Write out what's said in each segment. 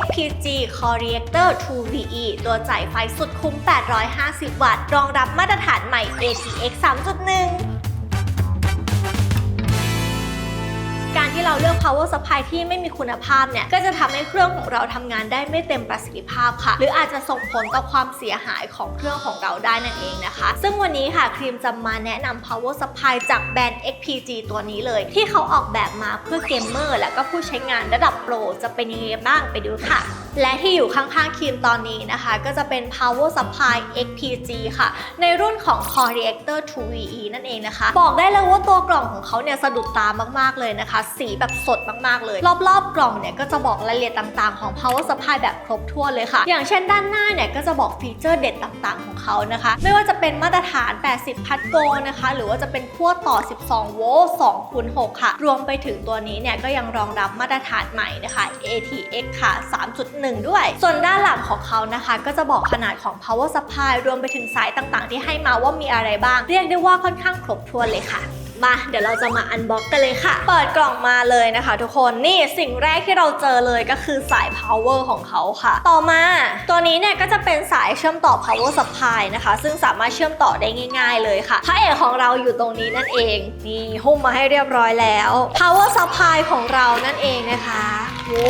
XPG Core Reactor 2VE ตัวจ่ายไฟสุดคุ้ม 850 วัตต์ รองรับมาตรฐานใหม่ ATX 3.1 ที่เราเลือก power supply ที่ไม่มีคุณภาพเนี่ยก็จะทำให้เครื่องของเราทำงานได้ไม่เต็มประสิทธิภาพค่ะ หรืออาจจะส่งผลต่อความเสียหายของเครื่องของเราได้นั่นเองนะคะ ซึ่งวันนี้ค่ะครีมจะมาแนะนำ power supply จากแบรนด์ XPG ตัวนี้เลย ที่เขาออกแบบมาเพื่อเกมเมอร์และก็ผู้ใช้งานระดับโปรจะเป็นยังไงบ้างไปดูค่ะ และที่อยู่ข้างๆครีมตอนนี้นะคะ ก็จะเป็น power supply XPG ค่ะ ในรุ่นของ Core Reactor 2VE นั่นเองนะคะ บอกได้เลยว่าตัวกล่องของเขาเนี่ยสะดุดตามากๆเลยนะคะ สีแบบสดมากๆเลย รอบๆกล่องเนี่ยก็จะบอกรายละเอียดต่างๆของ power supply แบบครบถ้วนเลยค่ะ อย่างเช่นด้านหน้าเนี่ยก็จะบอกฟีเจอร์เด็ดต่างๆของเขานะคะ ไม่ว่าจะเป็นมาตรฐาน 80 พัทโกนะคะ หรือว่าจะเป็นขั้วต่อ 12 โวลต์2คูณ6ค่ะ รวมไปถึงตัวนี้เนี่ยก็ยังรองรับมาตรฐานใหม่นะคะ ATX ค่ะ 3.1ด้วย ส่วนด้านหลังของเขานะคะ ก็จะบอกขนาดของ power supply รวมไปถึงสายต่างๆ ที่ให้มาว่ามีอะไรบ้าง เรียกได้ว่าค่อนข้างครบถ้วนเลยค่ะ มาเดี๋ยวเราจะมาอันบ็อกกันเลยค่ะ เปิดกล่องมาเลยนะคะ ทุกคนนี่สิ่งแรกที่เราเจอเลยก็คือสาย power ของเขาค่ะ ต่อมาตัวนี้เนี่ยก็จะเป็นสายเชื่อมต่อ power supply นะคะ ซึ่งสามารถเชื่อมต่อได้ง่าย ๆ เลยค่ะพระเอกของเราอยู่ตรงนี้นั่นเองนี่หุ้มมาให้เรียบร้อยแล้ว power supply ของเรานั่นเองนะคะโว้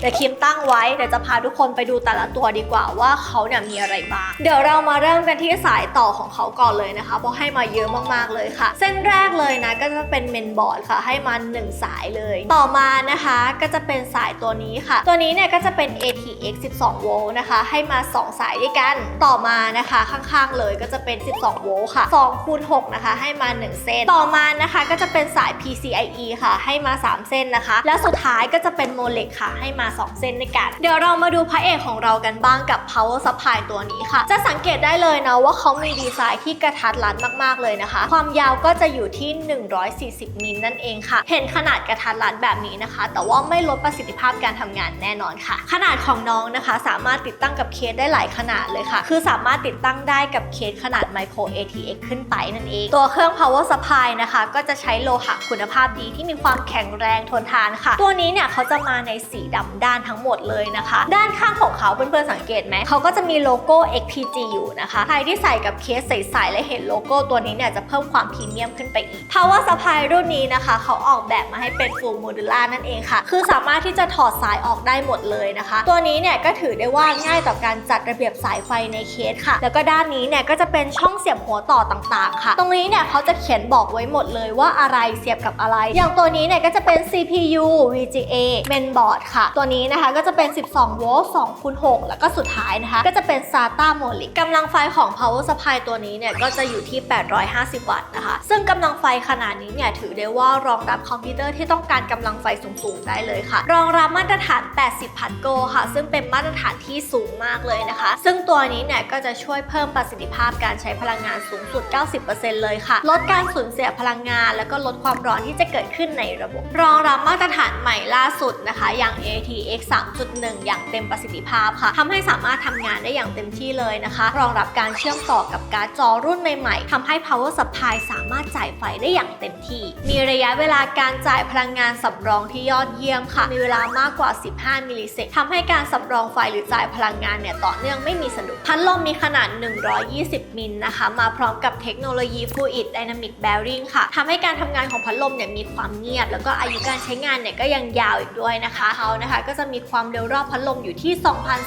เดี๋ยวคิมตั้งไว้เดี๋ยวจะพาทุกคนไปดูแต่ละตัวดีกว่าว่าเขาเนี่ยมีอะไรบ้างเดี๋ยวเรามาเริ่มกันที่สายต่อของเขาก่อนเลยนะคะเพราะให้มาเยอะมากๆเลยค่ะเส้นแรกเลยนะ ก็จะเป็นเมนบอร์ดค่ะ ให้มา1สายเลย ต่อมานะคะก็จะเป็นสายตัวนี้ค่ะ ตัวนี้เนี่ยก็จะเป็น ATX 12 โวลต์นะคะ ให้มา 2 สายด้วยกัน ต่อมานะคะข้างๆเลยก็จะเป็น 12 โวลต์ค่ะ2คูณ6นะคะ ให้มา 1 เส้น ต่อมานะคะก็จะเป็นสาย PCIe ค่ะ ให้มา 3 เส้นนะคะ และสุดท้ายก็จะเป็นโมเลกค่ะ ให้มา 2 เส้นด้วยกัน เดี๋ยวเรามาดูพระเอกของเรากันบ้างกับ power supply ตัวนี้ค่ะ จะสังเกตได้เลยนะว่าเขามีดีไซน์ที่กระทัดรัดมากๆเลยนะคะ ความยาวก็จะอยู่ที่ 140 มิลนั่นเองค่ะ เห็นขนาดกระทัดรัดแบบนี้นะคะ แต่ว่าไม่ลดประสิทธิภาพการทำงานแน่นอนค่ะ ขนาดของน้องนะคะ สามารถติดตั้งกับเคสได้หลายขนาดเลยค่ะ คือสามารถติดตั้งได้กับเคสขนาด micro ATX ขึ้นไปนั่นเอง ตัวเครื่อง power supply นะคะ ก็จะใช้โลหะคุณภาพดีที่มีความแข็งแรงทนทานค่ะ ตัวนี้เนี่ยเขาจะมาในสีดำด้านทั้งหมดเลยนะคะ ด้านข้างของเขาเพื่อนๆสังเกตไหมเขาก็จะมีโลโก้ XPG อยู่นะคะ ใครที่ใส่กับเคสใสๆและเห็นโลโก้ตัวนี้เนี่ยจะเพิ่มความพรีเมียมขึ้นไปอีก power supply รุ่นนี้นะคะ เขาออกแบบมาให้เป็น full modular นั่นเองค่ะ คือสามารถที่จะถอดสายออกได้หมดเลยนะคะ ตัวนี้เนี่ยก็ถือได้ว่าง่ายต่อการจัดระเบียบสายไฟในเคสค่ะ แล้วก็ด้านนี้เนี่ยก็จะเป็นช่องเสียบหัวต่อต่างๆ ค่ะ ตรงนี้เนี่ยเขาจะเขียนบอกไว้หมดเลยว่าอะไรเสียบกับอะไร อย่างตัวนี้เนี่ยก็จะเป็น CPU VGA mainboard ค่ะ ตัวนี้นะคะก็จะเป็น 12 โวลต์2คูณ6แล้วก็สุดท้ายนะคะ ก็จะเป็น SATA m o l i c กำลังไฟของ power supply ตัวนี้เนี่ยก็จะอยู่ที่ 850 วัตต์นะคะ ซึ่งงกำลังไฟขนาดนี้เนี่ยถือได้ว่ารองรับคอมพิวเตอร์ที่ต้องการกำลังไฟสูงๆได้เลยค่ะ รองรับมาตรฐาน 80 พัทโกค่ะ ซึ่งเป็นมาตรฐานที่สูงมากเลยนะคะ ซึ่งตัวนี้เนี่ยก็จะช่วยเพิ่มประสิทธิภาพการใช้พลังงานสูงสุด 90%เลยค่ะ ลดการสูญเสียพลังงาน แล้วก็ลดความร้อนที่จะเกิดขึ้นในระบบ รองรับมาตรฐานใหม่ล่าสุดนะคะ อย่าง ATX 3.1 อย่างเต็มประสิทธิภาพค่ะทำให้สามารถทำงานได้อย่างเต็มที่เลยนะคะ รองรับการเชื่อมต่อกับการ์ดจอรุ่นใหม่ๆทำให้ power supply สามารถจ่ายไฟได้อย่างเต็มที่ มีระยะเวลาการจ่ายพลังงานสำรองที่ยอดเยี่ยมค่ะ มีเวลามากกว่า 15 มิลลิเซกทำให้การสำรองไฟหรือจ่ายพลังงานเนี่ยต่อเนื่องไม่มีสะดุดพัดลมมีขนาด 120 มิลนะคะ มาพร้อมกับเทคโนโลยี Fluid Dynamic Bearing ค่ะทำให้การทำงานของพัดลมเนี่ยมีความเงียบ แล้วก็อายุการใช้งานเนี่ยก็ยังยาวอีกด้วยนะคะเขานะคะก็จะมีความเร็วรอบพัดลมอยู่ที่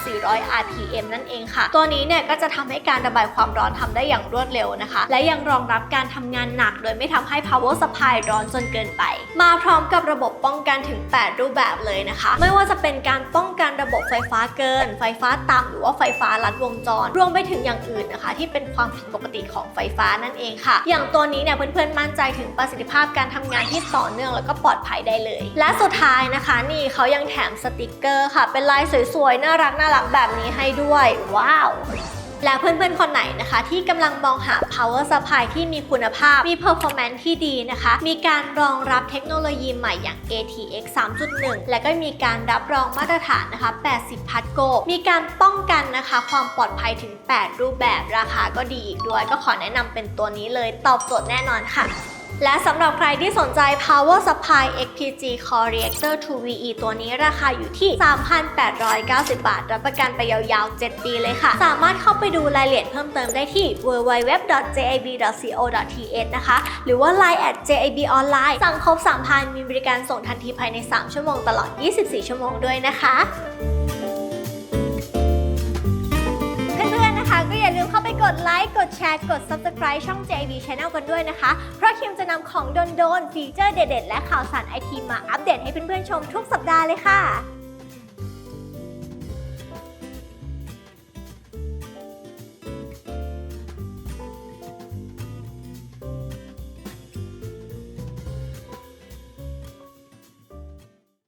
2,400 RPM นั่นเองค่ะ ตัวนี้เนี่ยก็จะทำให้การระบายความร้อนทำได้อย่างรวดเร็วนะคะ และยังรองรับการทำงานหนักโดยไม่ทำให้ power supply ร้อนจนเกินไป มาพร้อมกับระบบป้องกันถึง 8 รูปแบบเลยนะคะ ไม่ว่าจะเป็นการป้องกันระบบไฟฟ้าเกิน ไฟฟ้าต่ำหรือว่าไฟฟ้าลัดวงจร รวมไปถึงอย่างอื่นนะคะ ที่เป็นความผิดปกติของไฟฟ้านั่นเองค่ะ อย่างตัวนี้เนี่ยเพื่อนๆมั่นใจถึงประสิทธิภาพการทำงานที่ต่อเนื่องแล้วก็ปลอดภัยได้เลย และสุดท้ายนะคะนี่เขายังแถมสติกเกอร์ค่ะ เป็นลายสวยๆน่ารักน่ารักแบบนี้ให้ด้วย ว้าว และเพื่อนๆ คนไหนนะคะ ที่กำลังมองหา power supply ที่มีคุณภาพ มี performance ที่ดีนะคะ มีการรองรับเทคโนโลยีใหม่อย่าง ATX 3.1 และก็มีการรับรองมาตรฐานนะคะ 80 พัทโก มีการป้องกันนะคะ ความปลอดภัยถึง 8 รูปแบบ ราคาก็ดีอีกด้วย ก็ขอแนะนำเป็นตัวนี้เลย ตอบโจทย์แน่นอนค่ะ และสำหรับใครที่สนใจ Power Supply XPG Core Reactor 2VE ตัวนี้ราคาอยู่ที่ 3,890 บาท รับประกันไปยาวๆ 7 ปีเลยค่ะ สามารถเข้าไปดูรายละเอียดเพิ่มเติมได้ที่ www.jab.co.th นะคะ หรือว่า Line at jab online สั่งครบ 3,000 มีบริการส่งทันทีภายใน 3 ชั่วโมงตลอด 24 ชั่วโมงด้วยนะคะ กดไลค์กดแชร์กด Subscribe ช่อง JB Channel กันด้วยนะคะ เพราะคิมจะนำของโดนๆฟีเจอร์เด็ดๆ และข่าวสารไอทีมาอัปเดตให้เพื่อนๆชมทุกสัปดาห์เลยค่ะ